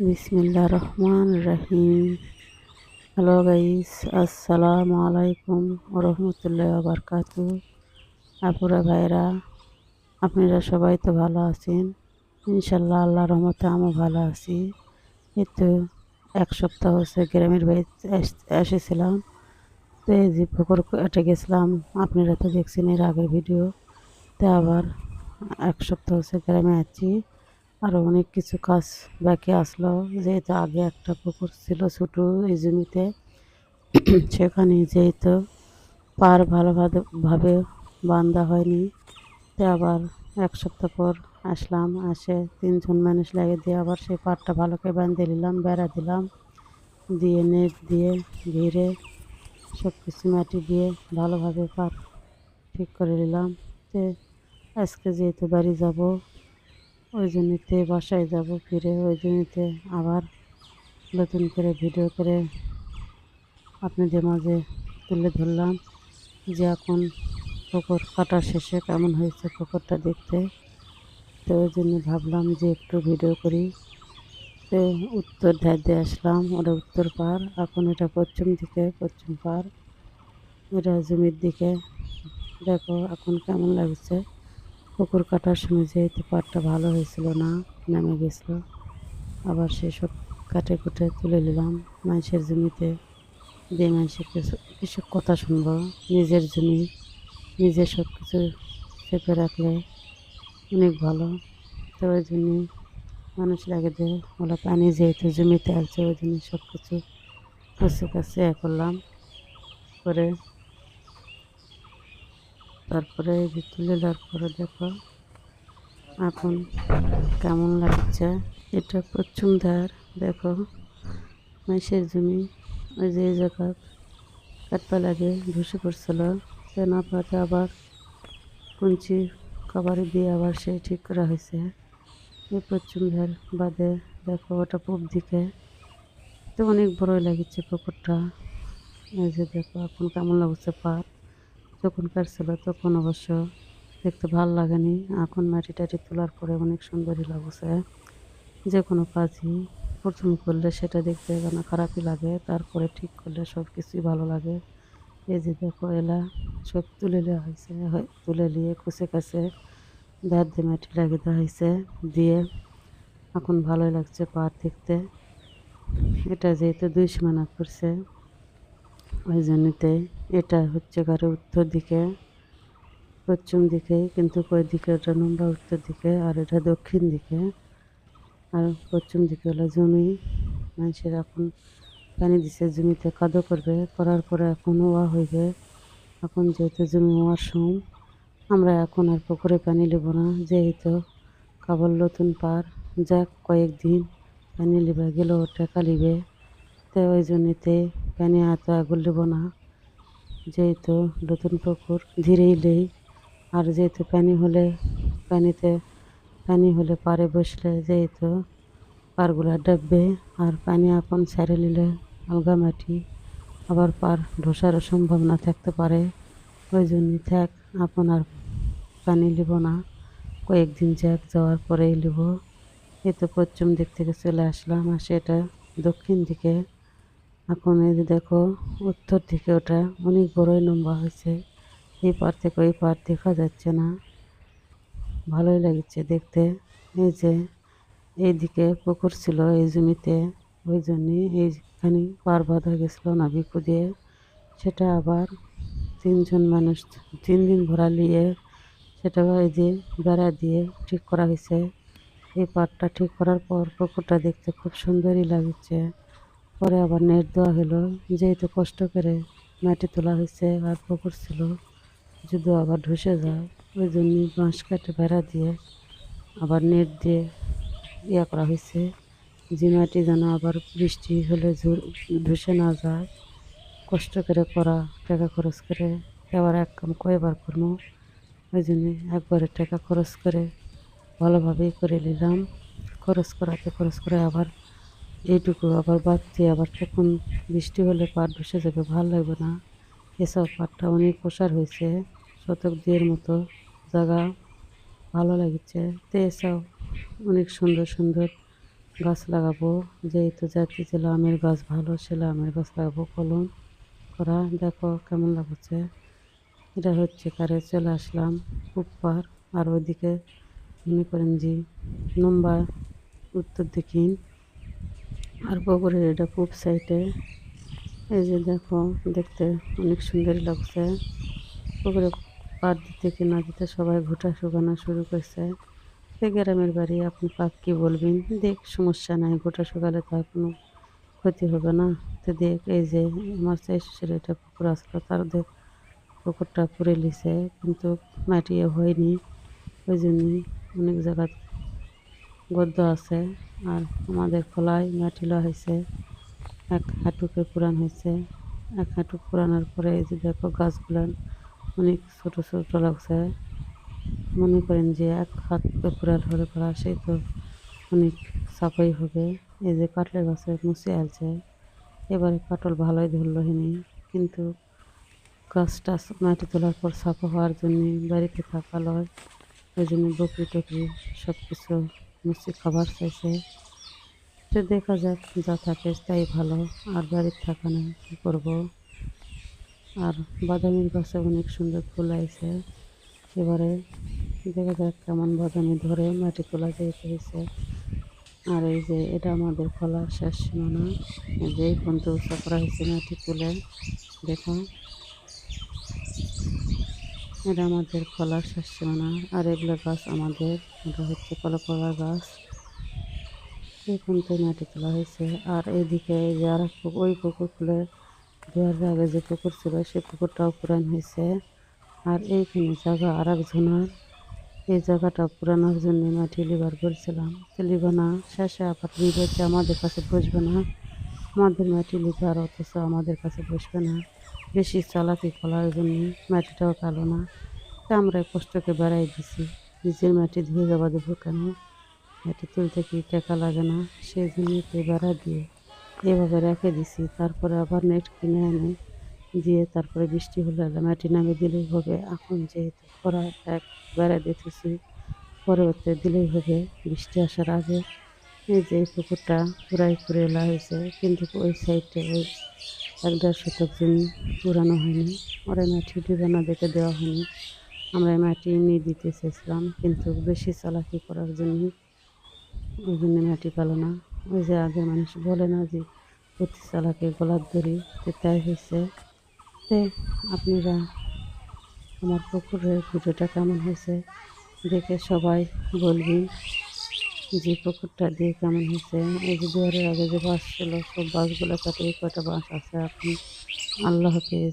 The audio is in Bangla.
বিসমিল্লা রহমান রহিম। হ্যালো গাইস, আসসালামু আলাইকুম রহমতুল্লাহ বারকাত আপুরা ভাইরা, আপনারা সবাই তো ভালো আছেন? ইনশাল্লাহ আল্লাহ রহমতে আমি ভালো আছি। এই তো এক সপ্তাহ হচ্ছে গ্রামের বাড়িতে এসেছিলাম। তো এই যে পুকুর কেটে গেছিলাম, আপনারা তো দেখছেন এর আগের ভিডিও। তো আবার এক সপ্তাহ হচ্ছে গ্রামে আছি। আরও অনেক কিছু কাজ বাকি আসলো। যেহেতু আগে একটা পুকুর ছিল ছোটো এই জমিতে, সেখানে যেহেতু পার ভালোভাবে, ভাবে বান্ধা হয়নি, তো আবার এক সপ্তাহ পর আসলাম, আসে তিনজন মানুষ লাগে দিয়ে আবার সেই পাড়টা ভালো করে বাঁধে নিলাম, বেড়া দিলাম। দিয়ে নেট দিয়ে ঘিরে সব কিছু মাটি দিয়ে ভালোভাবে পার ঠিক করে নিলাম। তো আজকে যেহেতু বাড়ি যাব ওই জন্যতে বাসায় যাব, ফিরে ওই জন্যতে আবার নতুন করে ভিডিও করে আপনাদের মাঝে তুলে ধরলাম যে এখন পুকুর কাটা শেষে কেমন হয়েছে পুকুরটা দেখতে। তো ওই জন্য ভাবলাম যে একটু ভিডিও করি। তো উত্তর ধার দিয়ে আসলাম, ওটা উত্তর পার, এখন এটা পশ্চিম দিকে, পশ্চিম পার। এটা জমির দিকে। দেখো এখন কেমন লাগছে। পুকুর কাটার সময় যেহেতু পাটটা ভালো হয়েছিল না, নেমে গেছিল। আবার সেসব কাটে কুটে তুলে নিলাম। মানুষের জমিতে দিয়ে মানুষের কিছু কিছু কথা শুনব। নিজের জমি, নিজে সব কিছু চেপে রাখলে অনেক ভালো। তো ওই জন্য মানুষ লাগে দেয় ওরা পানি যেহেতু জমিতে আছে, ওই জন্য সব কাছে কাছে করলাম। করে তারপরে এই যে তুলে পরে দেখো এখন কেমন লাগছে? এটা পশ্চিম ধার দেখো মাসের জমি, ওই যে এই জায়গা কাটপা লাগে, ধসে পড়ছিল। সে না পাতে আবার কুঞ্চি কবারি দিয়ে আবার সে ঠিক করা হয়েছে। এই পশ্চিম ধার বাদে দেখো ওটা পূব দিকে। তো অনেক বড়ই লাগিচ্ছে পুকুরটা। এই যে দেখো এখন কেমন লাগছে পাট যখন কাটছিল তখন অবশ্য দেখতে ভালো লাগেনি। এখন মাটি টাটি তোলার পরে অনেক সুন্দরই লাগছে। যে কোনো কাজই প্রথম করলে সেটা দেখতে কেন খারাপই লাগে, তারপরে ঠিক করলে সব কিছুই ভালো লাগে। এই যে দেখো এলা, সব তুলে নেওয়া হয়েছে। হয়- তুলে নিয়ে কুচে কাছে দাঁত দিয়ে মাটি লাগিয়ে দেওয়া হয়েছে। দিয়ে এখন ভালোই লাগছে পাট দেখতে। এটা যেহেতু দুই সীমানা করছে ওই জন্যতে এটা হচ্ছে ঘরে উত্তর দিকে, পশ্চিম দিকে, কিন্তু ওই দিকে, ওটা নম্বর উত্তর দিকে, আর এটা দক্ষিণ দিকে। আর পশ্চিম দিকে হলো জমি। মানুষের এখন পানি দিছে, জমিতে কাদো করবে, করার পরে এখন ওয়া হইবে। এখন যেহেতু জমি হওয়ার সময় আমরা এখন আর পুকুরে পানি নেব না। যেহেতু কেবল নতুন পার, যাক কয়েকদিন পানি লিবে, গেলেও টাকা লিবে। তো ওই জন্যতে পানি এত আগুন নেব না। যেহেতু নতুন পুকুর ধীরেই লেই আর যেহেতু পানি হলে পানিতে, পানি হলে পারে বসলে যেহেতু পারগুলা ডাববে, আর পানি এখন ছেড়ে নিলে আলগা মাটি, আবার পার ধসারও সম্ভাবনা থাকতে পারে। ওই জন্যই থাক এখন আর পানি নিব না। কয়েকদিন যাক, যাওয়ার পরেই নেব এই তো পশ্চিম দিক থেকে চলে আসলাম, আর সেটা দক্ষিণ দিকে। এখন এই যে দেখো, উত্তর দিকে ওটা অনেক বড়ই লম্বা হয়েছে। এই পার থেকে ওই পার দেখা যাচ্ছে না। ভালোই লাগছে দেখতে। এই যে এইদিকে পুকুর ছিল এই জমিতে, ওই জন্যে এইখানে পার বাঁধা গেছিল না বিকু দিয়ে সেটা আবার তিনজন মানুষ, তিন দিন ভরা নিয়ে সেটা এই যে বেড়া দিয়ে ঠিক করা হয়েছে। এই পাটটা ঠিক করার পর পুকুরটা দেখতে খুব সুন্দরই লাগছে। পরে আবার নেট দেওয়া হলো যেহেতু কষ্ট করে মাটি তোলা হয়েছে আর পুকুর ছিল, যদি আবার ধসে যায়, ওই জন্য বাঁশ কাটে বেড়া দিয়ে আবার নেট দিয়ে ইয়া করা হয়েছে যে মাটি যেন আবার বৃষ্টি হলে ধসে না যায়, কষ্ট করে করা, টাকা খরচ করে। আবার এক কাম কয়েবার করব, ওই জন্য একবারে টাকা খরচ করে ভালোভাবেই করে নিলাম। খরচ করাতে খরচ করে আবার এইটুকু আবার বাড়তি, আবার কখন বৃষ্টি হলে পাট ধসে যাবে, ভালো লাগবে না। এসব পাটটা অনেক প্রসার হয়েছে, শতক দুয়ের মতো জায়গা ভালো লাগছে। তো এসব অনেক সুন্দর সুন্দর গাছ লাগাবো, যেহেতু জাতি ছিল আমের গাছ ভালো ছিল, আমের গাছ লাগাবো কলম করা। দেখো কেমন লাগছে। এটা হচ্ছে কারে, চলে আসলাম উপর আর ওইদিকে মনে করেন যে নম্বা উত্তর দক্ষিণ। আর পুকুরের এটা পূব সাইডে এই যে দেখো, দেখতে অনেক সুন্দর লাগছে। পুকুরে পার দিতে কি না দিতে সবাই ভুটা শুকানো শুরু করছে। সে গ্রামের বাড়ি, আপনি পাক কী বলবেন? দেখ, সমস্যা নাই গোটা শুকালে তো কোনো ক্ষতি হবে না। তো দেখ, এই যে আমার চাই শ্বশুর এটা পুকুর আসলো তার দেখ, পুকুরটা পুরে লিছে, কিন্তু মাটিয়ে হয়নি। ওই জন্যই অনেক জায়গা গদ্য আছে। আর আমাদের খোলায় মাটি হয়েছে এক হাঁটুকে পুরান হয়েছে এক হাঁটু পুরানোর পরে এই যে দেখো গাছগুলো অনেক ছোট ছোট লাগছে। মনে করেন যে এক হাত পুরাল হলে পড়া সেই তো অনেক সাফাই হবে। এই যে কাটলে গাছে মুছে আছে এবারে কাটল ভালোই ধরলো হিনি, কিন্তু গাছটা মাটি তোলার পর সাফা হওয়ার জন্য বাড়িতে থাকা লয়। ওই জন্য বকরি টকরি সব কিছু মুছে খাবার চাইছে তো দেখা যাক যা থাকে তাই ভালো, আর বাড়ির থাকা না, কী করব? আর বাদামের গাছে অনেক সুন্দর ফুল আইছে। এবারে দেখা যাক কেমন বাদামি ধরে মাটি তোলা যেতে হয়েছে আর এই যে, এটা আমাদের খোলার শেষ সীমানা। যে এই পর্যন্ত উৎসব করা হয়েছে মাটি তুলে। দেখো। এটা আমাদের খোলার শস্য সীমানা আর এগুলো গাছ আমাদের এটা হচ্ছে কলকলা গাছ। পর্যন্ত মাটি তোলা হয়েছে। আর এইদিকে এই যে ওই পুকুর খুলে দেওয়ার আগে যে পুকুর ছিল সেই পুকুরটাও পুরান হয়েছে। আর এইখানে জায়গা আর একজনের এই জায়গাটা পুরানোর জন্য মাটি লিবার করেছিলাম। লিবে না, শেষে আবার লিবে আমাদের কাছে বসবে না। আমাদের মাটি লিবে আর অথচ আমাদের কাছে বসবে না। বেশি চালাকি খোলার জন্য মাটিটাও কালো না। তা আমরা কষ্টকে বেড়াই দিছি। নিজের মাটি ধুয়ে যাবা দেবো কেন? মাটি তুলতে কি টাকা লাগে না? সেই জন্যকে বেড়া দিয়ে এভাবে রেখে দিছি। তারপরে আবার নেট কিনে এনে দিয়ে তারপরে বৃষ্টি হলে মাটি নামে দিলেই হবে। এখন যেহেতু খরা এক বেড়া দিতেছি, পরবর্তী দিলেই হবে। বৃষ্টি আসার আগে এই যে পুকুরটা পুরাই করে এলা হয়েছে। কিন্তু ওই সাইডে ওই এক দেড় শতক জমি পুরানো হয়নি। ওরা মাটি ডিবানা দেখে দেওয়া হয়নি। আমরা মাটি নিয়ে দিতে চেয়েছিলাম, কিন্তু বেশি চালাকি করার জন্য ওই জন্য মাটি পেল না। ওই যে আগে মানুষ বলে না যে, প্রতি চালাকে দড়ি তো তাই হয়েছে। আপনারা আমার পুকুরের ভিডিওটা কেমন হয়েছে দেখে সবাই বলবেন। যে পুকুরটা দিয়ে কেমন হয়েছে? এই যে দুয়ারের আগে যে বাস ছিল, সব বাসগুলো কাটে কটা বাস আছে আপনি? আল্লাহ হাফিজ।